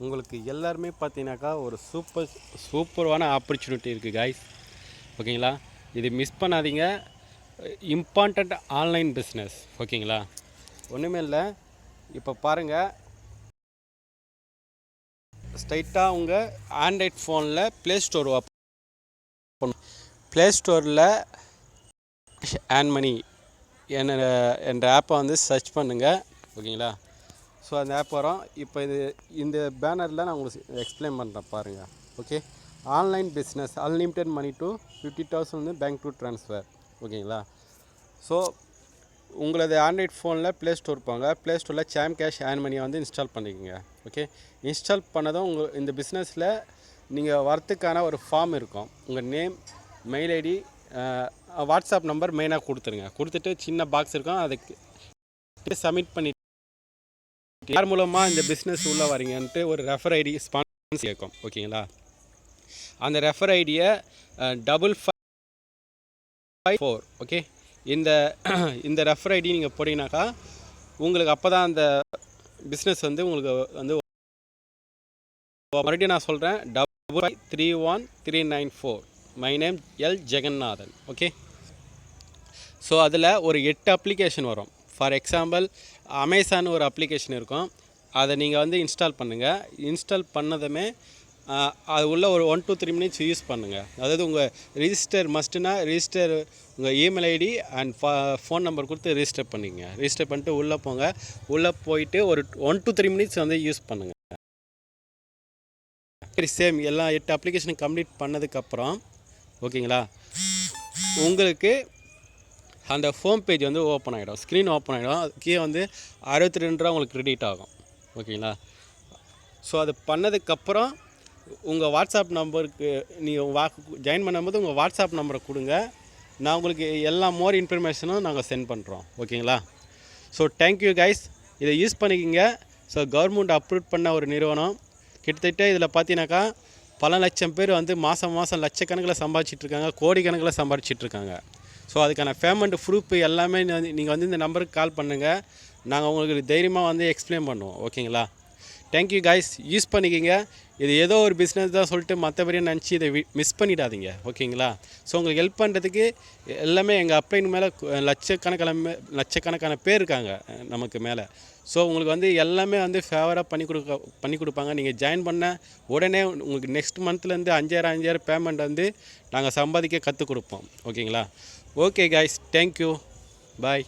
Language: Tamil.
உங்களுக்கு எல்லாருமே பார்த்தீங்கன்னாக்கா ஒரு சூப்பர் சூப்பரான ஆப்பர்ச்சுனிட்டி இருக்குது காய்ஸ் ஓகேங்களா? இது மிஸ் பண்ணாதீங்க. இம்பார்ட்டண்ட் ஆன்லைன் பிஸ்னஸ் ஓகேங்களா? ஒன்றுமே இல்லை. இப்போ பாருங்கள் ஸ்ட்ரைட்டாக உங்கள் ஆண்ட்ராய்ட் ஃபோனில் ப்ளே ஸ்டோர் ஓப்பன் ப்ளே ஸ்டோரில் ஆன் மணி என்ன என்ற ஆப்பை வந்து சர்ச் பண்ணுங்கள் ஓகேங்களா? ஸோ அந்த ஆப் வரும். இப்போ இது இந்த பேனரில் நான் உங்களுக்கு எக்ஸ்பிளைன் பண்ணுறேன் பாருங்கள் okay online business unlimited money to fifty thousand வந்து பேங்க் டு ட்ரான்ஸ்ஃபர் ஓகேங்களா ஸோ உங்களது ஆண்ட்ராய்ட் ஃபோனில் ப்ளே ஸ்டோர் போங்க. ப்ளே ஸ்டோரில் சாம் கேஷ் ஆன் மணியை வந்து இன்ஸ்டால் பண்ணிக்கோங்க. ஓகே இன்ஸ்டால் பண்ணதும் உங்கள் இந்த பிஸ்னஸில் நீங்கள் வரத்துக்கான ஒரு ஃபார்ம் இருக்கும். உங்கள் name mail ID WhatsApp number மெயினாக கொடுத்துருங்க. கொடுத்துட்டு சின்ன பாக்ஸ் இருக்கும். அதுக்கு சப்மிட் பண்ணி யார் மூலமாக இந்த பிஸ்னஸ் உள்ளே வரீங்கன்ட்டு ஒரு ரெஃபர் ஐடி ஸ்பான்ஸ் கேட்கும். ஓகேங்களா அந்த ரெஃபர் ஐடியை டபுள் ஃபைவ் ஃபோர் ஓகே இந்த இந்த ரெஃபர் ஐடி நீங்கள் போட்டிங்கனாக்கா உங்களுக்கு அப்போ தான் அந்த பிஸ்னஸ் வந்து உங்களுக்கு வந்து மறுபடியும் நான் சொல்கிறேன் double five three one three nine four my name L Jaganathan okay so அதில் ஒரு எட்டு அப்ளிகேஷன் வரும். ஃபார் எக்ஸாம்பிள் அமேசான் ஒரு அப்ளிகேஷன் இருக்கும். அதை நீங்கள் வந்து இன்ஸ்டால் பண்ணுங்கள் இன்ஸ்டால் பண்ணதுமே அது உள்ள ஒரு one two three minutes use பண்ணுங்கள் அதாவது உங்கள் ரிஜிஸ்டர் மஸ்ட்டுனா ரிஜிஸ்டர் உங்கள் email ID and phone number கொடுத்து ரிஜிஸ்டர் பண்ணிங்க. ரிஜிஸ்டர் பண்ணிட்டு உள்ளே போங்க. உள்ளே போயிட்டு ஒரு ஒன் டூ த்ரீ மினிட்ஸ் வந்து யூஸ் பண்ணுங்கள் சரி சேம் எல்லா எட்டு அப்ளிகேஷன் கம்ப்ளீட் பண்ணதுக்கப்புறம் ஓகேங்களா உங்களுக்கு அந்த ஹோம் பேஜ் வந்து ஓப்பன் ஆகிடும் ஸ்க்ரீன் ஓப்பன் ஆகிடும் கீழே வந்து அறுபத்தி ரெண்டு ரூபா உங்களுக்கு கிரெடிட் ஆகும். ஓகேங்களா? ஸோ அது பண்ணதுக்கப்புறம் உங்கள் வாட்ஸ்அப் நம்பருக்கு நீங்கள் வா ஜாயின் பண்ணும்போது உங்கள் வாட்ஸ்அப் நம்பரை கொடுங்க. நான் உங்களுக்கு எல்லா மோர் இன்ஃபர்மேஷனும் நாங்கள் சென்ட் பண்ணுறோம் ஓகேங்களா? ஸோ தேங்க்யூ கைஸ் இதை யூஸ் பண்ணிக்கிங்க. ஸோ கவர்மெண்ட் அப்ரூவ் பண்ண ஒரு நிறுவனம். கிட்டத்தட்ட இதில் பார்த்தீங்கன்னாக்கா பல லட்சம் பேர் வந்து மாதம் மாதம் லட்சக்கணக்கில் சம்பாதிச்சிட்ருக்காங்க கோடிக்கணக்கில் சம்பாதிச்சிட்ருக்காங்க ஸோ அதுக்கான பேமெண்ட் ப்ரூஃப் எல்லாமே நீங்கள் வந்து இந்த நம்பருக்கு கால் பண்ணுங்கள் நாங்கள் உங்களுக்கு தைரியமாக வந்து எக்ஸ்பிளைன் பண்ணுவோம். ஓகேங்களா தேங்க்யூ கைஸ் யூஸ் பண்ணிக்கிங்க. இது ஏதோ ஒரு பிஸ்னஸ் தான் சொல்லிட்டு மற்றபடி நினச்சி இதை மிஸ் பண்ணிடாதீங்க. ஓகேங்களா ஸோ உங்களுக்கு ஹெல்ப் பண்ணுறதுக்கு எல்லாமே எங்கள் அப்ளைன் மேலே லட்சக்கணக்கான மே- லட்சக்கணக்கான பேர் இருக்காங்க நமக்கு மேலே. ஸோ உங்களுக்கு வந்து எல்லாமே வந்து ஃபேவராக பண்ணி கொடுக்க பண்ணி கொடுப்பாங்க. நீங்கள் ஜாயின் பண்ண உடனே உங்களுக்கு நெக்ஸ்ட் மந்த்லேருந்து அஞ்சாயிரம் அஞ்சாயிரம் பேமெண்ட் வந்து நாங்கள் சம்பாதிக்க கற்றுக் கொடுப்போம். ஓகேங்களா ஓகே கைஸ் தேங்க்யூ பாய்